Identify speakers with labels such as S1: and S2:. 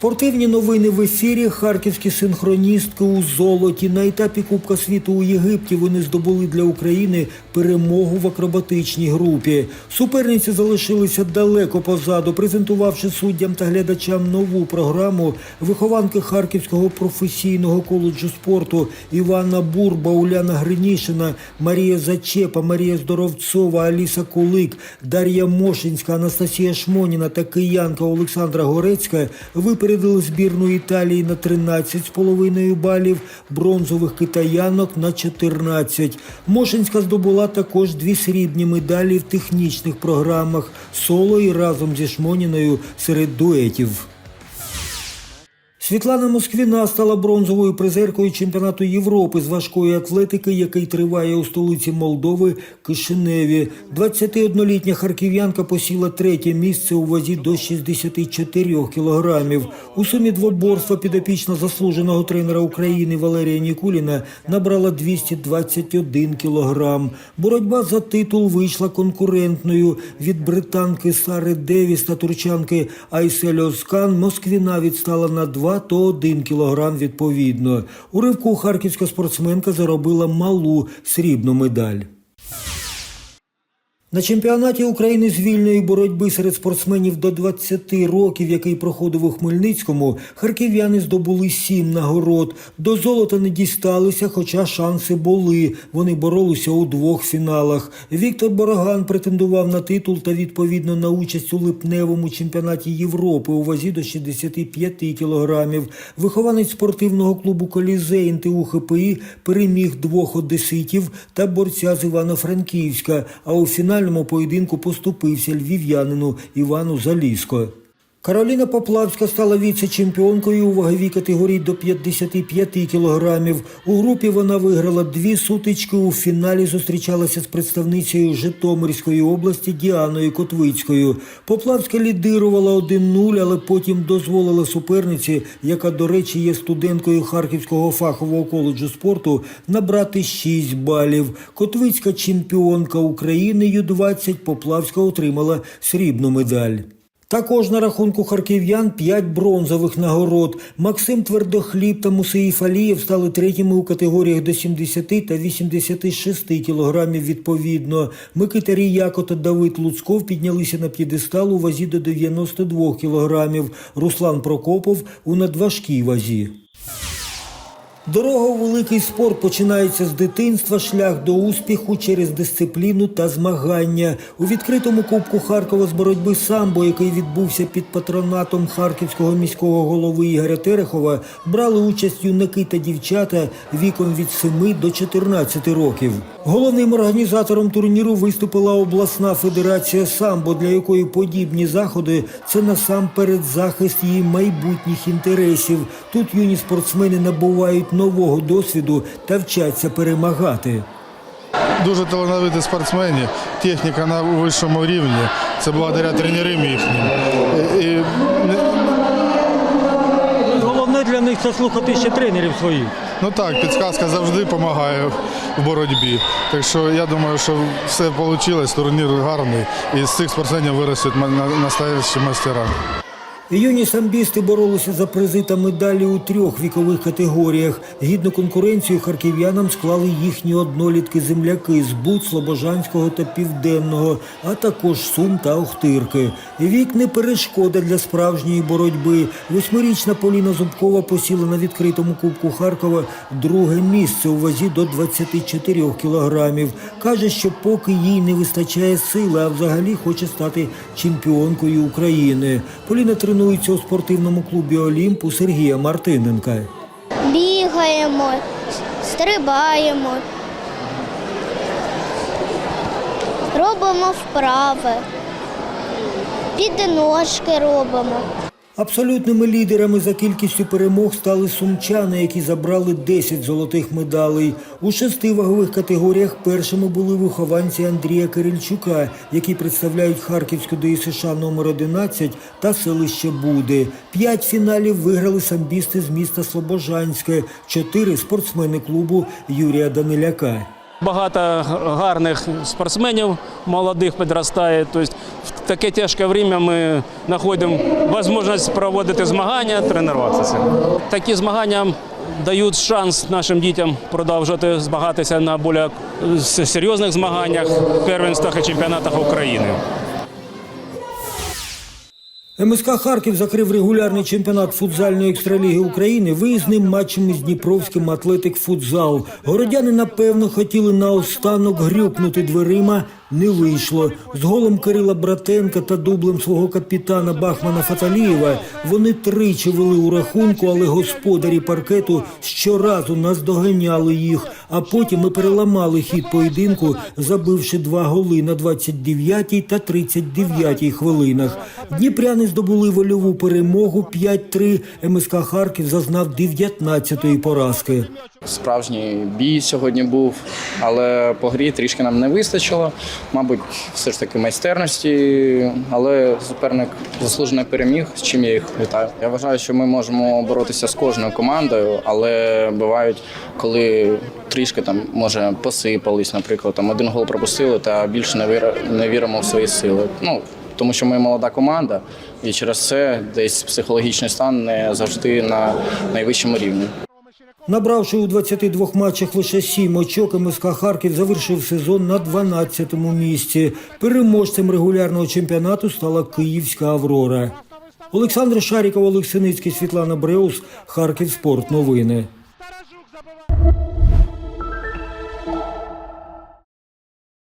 S1: Спортивні новини в ефірі. Харківські синхроністки у золоті. На етапі Кубка світу у Єгипті вони здобули для України перемогу в акробатичній групі. Суперниці залишилися далеко позаду, презентувавши суддям та глядачам нову програму. Вихованки Харківського професійного коледжу спорту Івана Бурба, Уляна Гринішина, Марія Зачепа, Марія Здоровцова, Аліса Кулик, Дар'я Мошинська, Анастасія Шмоніна та киянка Олександра Горецька випередили збірну Італії на 13,5 балів, бронзових китаянок на 14. Мошинська здобула також дві срібні медалі в технічних програмах соло і разом зі Шмоніною серед дуетів. Світлана Москвіна стала бронзовою призеркою чемпіонату Європи з важкої атлетики, який триває у столиці Молдови Кишиневі. 21-літня харків'янка посіла третє місце у вазі до 64 кілограмів. У сумі двоборства підопічна заслуженого тренера України Валерія Нікуліна набрала 221 кілограм. Боротьба за титул вийшла конкурентною. Від британки Сари Девіс та турчанки Айсель Оскан Москвіна відстала на 2 то 1 кілограм відповідно. У ривку харківська спортсменка заробила малу срібну медаль. На чемпіонаті України з вільної боротьби серед спортсменів до 20 років, який проходив у Хмельницькому, харків'яни здобули сім нагород. До золота не дісталися, хоча шанси були. Вони боролися у двох фіналах. Віктор Бороган претендував на титул та відповідно на участь у липневому чемпіонаті Європи у вазі до 65 кілограмів. Вихованець спортивного клубу Колізей НТУ ХПІ переміг двох одеситів та борця з Івано-Франківська. А у фінальному поєдинку поступився львів'янину Івану Заліско. Кароліна Поплавська стала віце-чемпіонкою у ваговій категорії до 55 кілограмів. У групі вона виграла дві сутички. У фіналі зустрічалася з представницею Житомирської області Діаною Котвицькою. Поплавська лідирувала 1-0, але потім дозволила суперниці, яка, до речі, є студенткою Харківського фахового коледжу спорту, набрати 6 балів. Котвицька чемпіонка України Ю-20, Поплавська отримала срібну медаль. Також на рахунку харків'ян 5 бронзових нагород. Максим Твердохліб та Мусеїф Алієв стали третіми у категоріях до 70 та 86 кілограмів відповідно. Микитарі Яко та Давид Луцков піднялися на п'єдестал у вазі до 92 кілограмів. Руслан Прокопов у надважкій вазі. Дорога у великий спорт починається з дитинства, шлях до успіху через дисципліну та змагання. У відкритому кубку Харкова з боротьби самбо, який відбувся під патронатом харківського міського голови Ігоря Терехова, брали участь юнаки та дівчата віком від 7 до 14 років. Головним організатором турніру виступила обласна федерація самбо, для якої подібні заходи це насамперед захист її майбутніх інтересів. Тут юні спортсмени набувають нового досвіду та вчаться перемагати.
S2: Дуже талановиті спортсмени, техніка на вищому рівні. Це благодаря тренерам їхнім. І,
S3: Головне для них це слухати ще тренерів своїх.
S2: Ну так, підказка завжди допомагає в боротьбі. Так що я думаю, що все вийшло, турнір гарний. І з цих спортсменів виростуть на- настоящі майстера.
S1: Юні самбісти боролися за призи та медалі у трьох вікових категоріях. Гідну конкуренцію харків'янам склали їхні однолітки земляки з Буд, Слобожанського та Південного, а також Сум та Охтирки. Вік не перешкода для справжньої боротьби. Восьмирічна Поліна Зубкова посіла на відкритому кубку Харкова друге місце у вазі до 24 кілограмів. Каже, що поки їй не вистачає сили, а взагалі хоче стати чемпіонкою України. Поліна тренується у спортивному клубі Олімпу Сергія Мартиненка.
S4: бігаємо, стрибаємо, робимо вправи, підножки робимо.
S1: Абсолютними лідерами за кількістю перемог стали сумчани, які забрали 10 золотих медалей. У шести вагових категоріях першими були вихованці Андрія Кирильчука, які представляють Харківську ДСШ номер 11 та селище Буди. П'ять фіналів виграли самбісти з міста Слобожанське, чотири спортсмени клубу Юрія Даниляка.
S5: Багато гарних спортсменів молодих підростає. Тобто таке тяжке время ми знаходимо можливість проводити змагання, тренуватися. Такі змагання дають шанс нашим дітям продовжувати змагатися на більш серйозних змаганнях, первенствах і чемпіонатах України.
S1: МСК Харків закрив регулярний чемпіонат футзальної екстраліги України виїзним матчем із Дніпровським атлетик футзал. Городяни напевно хотіли наостанок грюкнути дверима. Не вийшло. З голом Кирила Братенка та дублем свого капітана Бахмана Фаталієва вони тричі вели у рахунку, але господарі паркету щоразу наздоганяли їх. А потім ми переламали хід поєдинку, забивши два голи на 29-й та 39-й хвилинах. Дніпряни здобули вольову перемогу 5-3. МСК Харків зазнав 19-ї поразки.
S6: Справжній бій сьогодні був, але по грі трішки нам не вистачило. Мабуть, все ж таки майстерності, але суперник заслужено переміг, з чим я їх вітаю. Я вважаю, що ми можемо боротися з кожною командою, але бувають, коли трішки там може посипались, наприклад, там один гол пропустили та більше не віра- не віримо в свої сили. Ну тому що ми молода команда, і через це десь психологічний стан не завжди на найвищому рівні.
S1: Набравши у 22 матчах лише 7 очок, МСК Харків завершив сезон на 12-му місці. Переможцем регулярного чемпіонату стала Київська Аврора. Олександр Шаріков, Олег Синицький, Світлана Бреус, Харків Спорт. Новини.